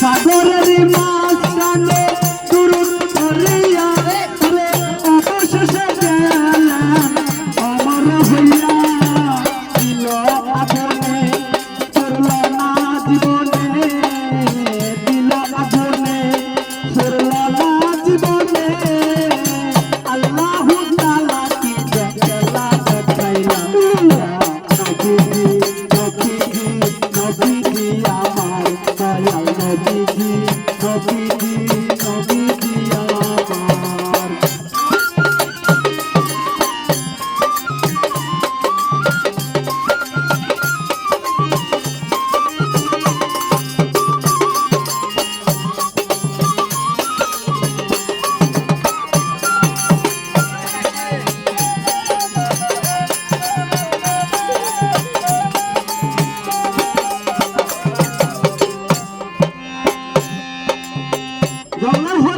সাগরের মাঝখানে জঙ্গল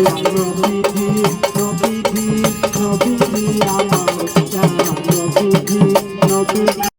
নবীজি